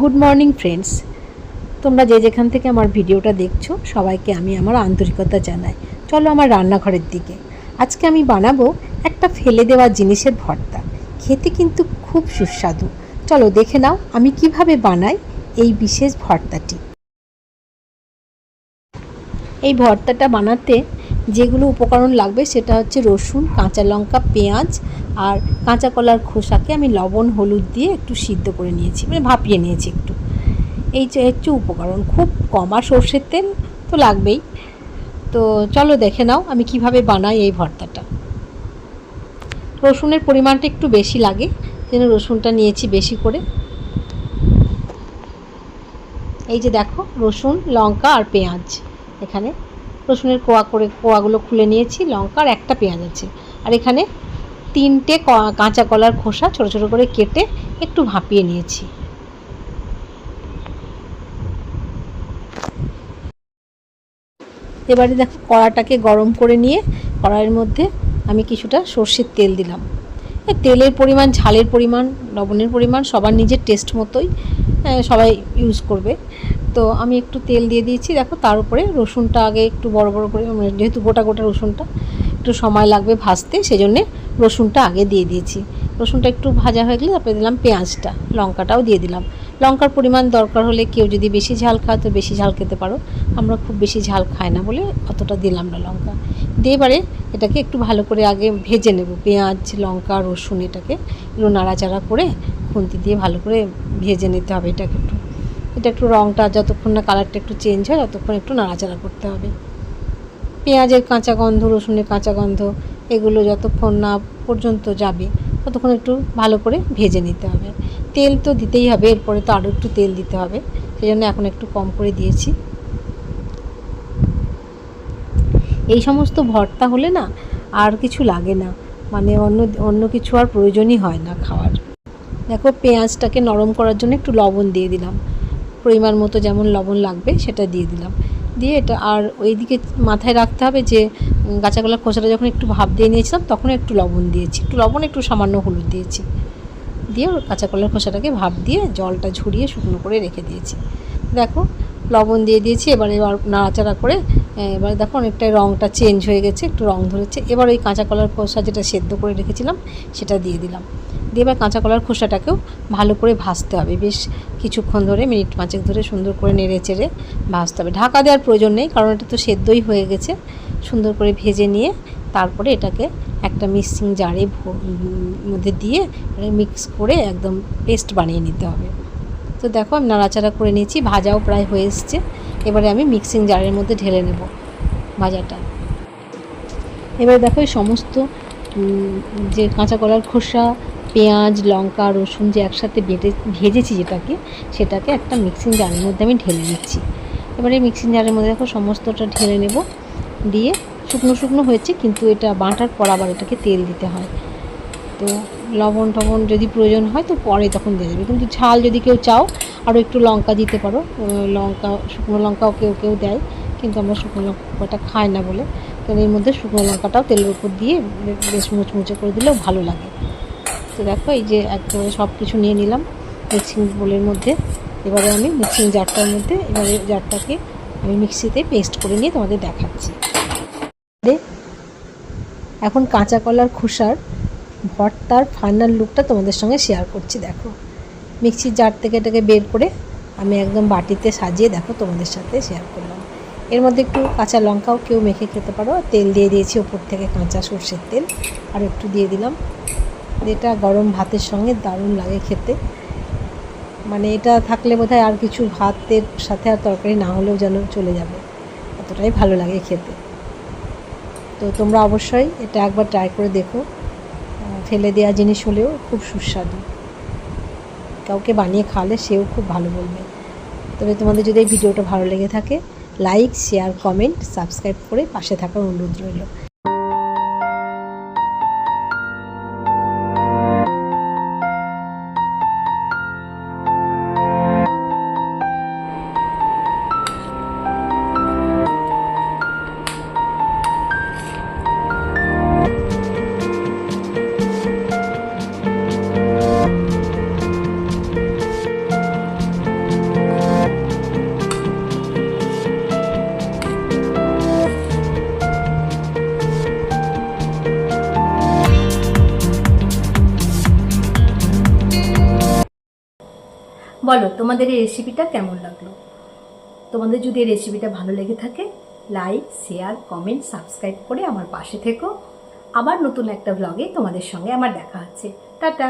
Good morning friends তোমরা যে যেখান থেকে আমার ভিডিওটা দেখছ, সবাইকে আমি আমার আন্তরিকতা জানাই। চলো আমার রান্নাঘরের দিকে। আজকে আমি বানাবো একটা ফেলে দেওয়া জিনিসের ভর্তা। খেতে কিন্তু খুব সুস্বাদু। চলো দেখে নাও আমি কীভাবে বানাই এই বিশেষ ভর্তাটি। এই ভর্তাটা বানাতে যেগুলো উপকরণ লাগবে সেটা হচ্ছে রসুন, কাঁচা লঙ্কা, পেঁয়াজ আর কাঁচা কলার খোসাকে আমি লবণ, হলুদ দিয়ে একটু সিদ্ধ করে নিয়েছি মানে ভাপিয়ে নিয়েছি একটু। এই হচ্ছে উপকরণ, খুব কম। আর সর্ষের তেল তো লাগবেই। তো চলো দেখে নাও আমি কীভাবে বানাই এই ভর্তাটা। রসুনের পরিমাণটা একটু বেশি লাগে, যেন রসুনটা নিয়েছি বেশি করে। এই যে দেখো, রসুন, লঙ্কা আর পেঁয়াজ এখানে। রসুনের কোয়া করে, কোয়াগুলো খুলে নিয়েছি, লঙ্কার একটা পেঁয়াজ আছে। আর এখানে তিনটে কাঁচা কলার খোসা ছোট ছোট করে কেটে একটু ভাপিয়ে নিয়েছি। এবারে দেখো কড়াটাকে গরম করে নিয়ে কড়াইয়ের মধ্যে আমি কিছুটা সর্ষের তেল দিলাম। তেলের পরিমাণ, ঝালের পরিমাণ, লবণের পরিমাণ সবার নিজের টেস্ট মতোই সবাই ইউজ করবে। তো আমি একটু তেল দিয়ে দিয়েছি। দেখো, তার উপরে রসুনটা আগে একটু বড় বড় করে মানে যেহেতু গোটা গোটা রসুনটা, একটু সময় লাগবে ভাজতে সেই জন্যে রসুনটা আগে দিয়ে দিয়েছি। রসুনটা একটু ভাজা হয়ে গেলে তারপরে দিলাম পেঁয়াজটা, লঙ্কাটাও দিয়ে দিলাম। লঙ্কার পরিমাণ দরকার হলে কেউ যদি বেশি ঝাল খায়, তো বেশি ঝাল খেতে পারো। আমরা খুব বেশি ঝাল খাই না বলে অতটা দিলাম না লঙ্কা। দিয়ে এবারে এটাকে একটু ভালো করে আগে ভেজে নেব। পেঁয়াজ, লঙ্কা, রসুন এটাকে একটু নাড়াচাড়া করে খুন্তি দিয়ে ভালো করে ভেজে নিতে হবে এটাকে একটু। এটা একটু রঙটা যতক্ষণ না কালারটা একটু চেঞ্জ হয়, ততক্ষণ একটু নাড়াচাড়া করতে হবে। পেঁয়াজের কাঁচা গন্ধ, রসুনের কাঁচা গন্ধ, এগুলো যতক্ষণ না পর্যন্ত যাবে, ততক্ষণ একটু ভালো করে ভেজে নিতে হবে। তেল তো দিতেই হবে, এরপরে তো আরও একটু তেল দিতে হবে সেই জন্য এখন একটু কম করে দিয়েছি। এই সমস্ত ভর্তা হলে না আর কিছু লাগে না মানে অন্য অন্য কিছু আর প্রয়োজনই হয় না খাওয়ার। দেখো পেঁয়াজটাকে নরম করার জন্য একটু লবণ দিয়ে দিলাম। পরিমাণ মতো যেমন লবণ লাগবে, সেটা দিয়ে দিলাম। দিয়ে এটা আর ওইদিকে মাথায় রাখতে হবে যে কলার খোসাটা যখন একটু ভাপ দিয়ে নিয়েছিলাম, তখন একটু লবণ দিয়েছি। একটু লবণ, একটু সামান্য হলুদ দিয়েছি। দিয়ে ওর কাঁচা কলার খোসাটাকে ভাপ দিয়ে জলটা ঝরিয়ে শুকনো করে রেখে দিয়েছি। দেখো, লবণ দিয়ে দিয়েছি, এবার এবার নাড়াচাড়া করে এবার দেখো অনেকটাই রঙটা চেঞ্জ হয়ে গেছে, একটু রং ধরেছে। এবার ওই কাঁচা কলার খোসা যেটা সেদ্ধ করে রেখেছিলাম, সেটা দিয়ে দিলাম। দিয়ে এবার কাঁচা কলার খোসাটাকেও ভালো করে ভাজতে হবে। বেশ কিছুক্ষণ ধরে, মিনিট পাঁচেক ধরে সুন্দর করে নেড়ে চেড়ে ভাজতে হবে। ঢাকা দেওয়ার প্রয়োজন নেই, কারণ এটা তো সেদ্ধই হয়ে গেছে। সুন্দর করে ভেজে নিয়ে তারপরে এটাকে একটা মিক্সিং জারে মধ্যে দিয়ে মিক্স করে একদম পেস্ট বানিয়ে নিতে হবে। তো দেখো আমি নাড়াচাড়া করে নিয়েছি, ভাজাও প্রায় হয়ে এসছে। এবারে আমি মিক্সিং জারের মধ্যে ঢেলে নেব ভাজাটা। এবার দেখো এই সমস্ত যে কাঁচা কলার খোসা পেঁয়াজ, লঙ্কা, রসুন যে একসাথে বেটে, ভেজেছি যেটাকে, সেটাকে একটা মিক্সিং জারের মধ্যে আমি ঢেলে নিচ্ছি এবারে মিক্সিং জারের মধ্যে দেখো সমস্তটা ঢেলে নেব। দিয়ে শুকনো শুকনো হয়েছে, কিন্তু এটা বাঁটার পর আবার এটাকে তেল দিতে হয়। তো লবণ টবণ যদি প্রয়োজন হয় তো পরে তখন দিয়ে দেবে। কিন্তু ঝাল যদি কেউ চাও, আরও একটু লঙ্কা দিতে পারো। লঙ্কা, শুকনো লঙ্কাও কেউ কেউ দেয়, কিন্তু আমরা শুকনো লঙ্কাটা খাই না বলে। কারণ এর মধ্যে শুকনো লঙ্কাটাও তেলের উপর দিয়ে বেশ মুচমুচে করে দিলেও ভালো লাগে। তো দেখো, এই যে একেবারে সব কিছু নিয়ে নিলাম, মিক্সিং বোলের মধ্যে। এবারে আমি মিক্সিং জারটার মধ্যে, এবারে জারটাকে আমি মিক্সিতে পেস্ট করে নিয়ে তোমাদের দেখাচ্ছি। এখন কাঁচা কলার খোসার ভর্তার ফাইনাল লুকটা তোমাদের সঙ্গে শেয়ার করছি, দেখো। মিক্সির জার থেকে এটাকে বের করে আমি একদম বাটিতে সাজিয়ে, দেখো, তোমাদের সাথে শেয়ার করলাম। এর মধ্যে একটু কাঁচা লঙ্কাও কেউ মেখে খেতে পারো। তেল দিয়ে দিয়েছি ওপর থেকে কাঁচা সর্ষের তেল, আর একটু দিয়ে দিলাম। এটা গরম ভাতের সঙ্গে দারুণ লাগে খেতে। মানে এটা থাকলে বোধহয় আর কিছু ভাতের সাথে আর তরকারি না হলেও যেন চলে যাবে। এতটাই ভালো লাগে খেতে। তো তোমরা অবশ্যই এটা একবার ট্রাই করে দেখো। ফেলে দেওয়া জিনিস হলেও খুব সুস্বাদু। কাউকে বানিয়ে খাওয়ালে সেও খুব ভালো বলবে। তবে তোমাদের যদি এই ভিডিওটা ভালো লেগে থাকে লাইক শেয়ার কমেন্ট সাবস্ক্রাইব করে পাশে থাকার অনুরোধ রইল। বলো, তোমাদের এই রেসিপিটা কেমন লাগল? তোমাদের যদি এই রেসিপিটা ভালো লেগে থাকে লাইক শেয়ার কমেন্ট সাবস্ক্রাইব করে আমার পাশে থেকো। আবার নতুন একটা ব্লগে তোমাদের সঙ্গে আমার দেখা হচ্ছে। টাটা!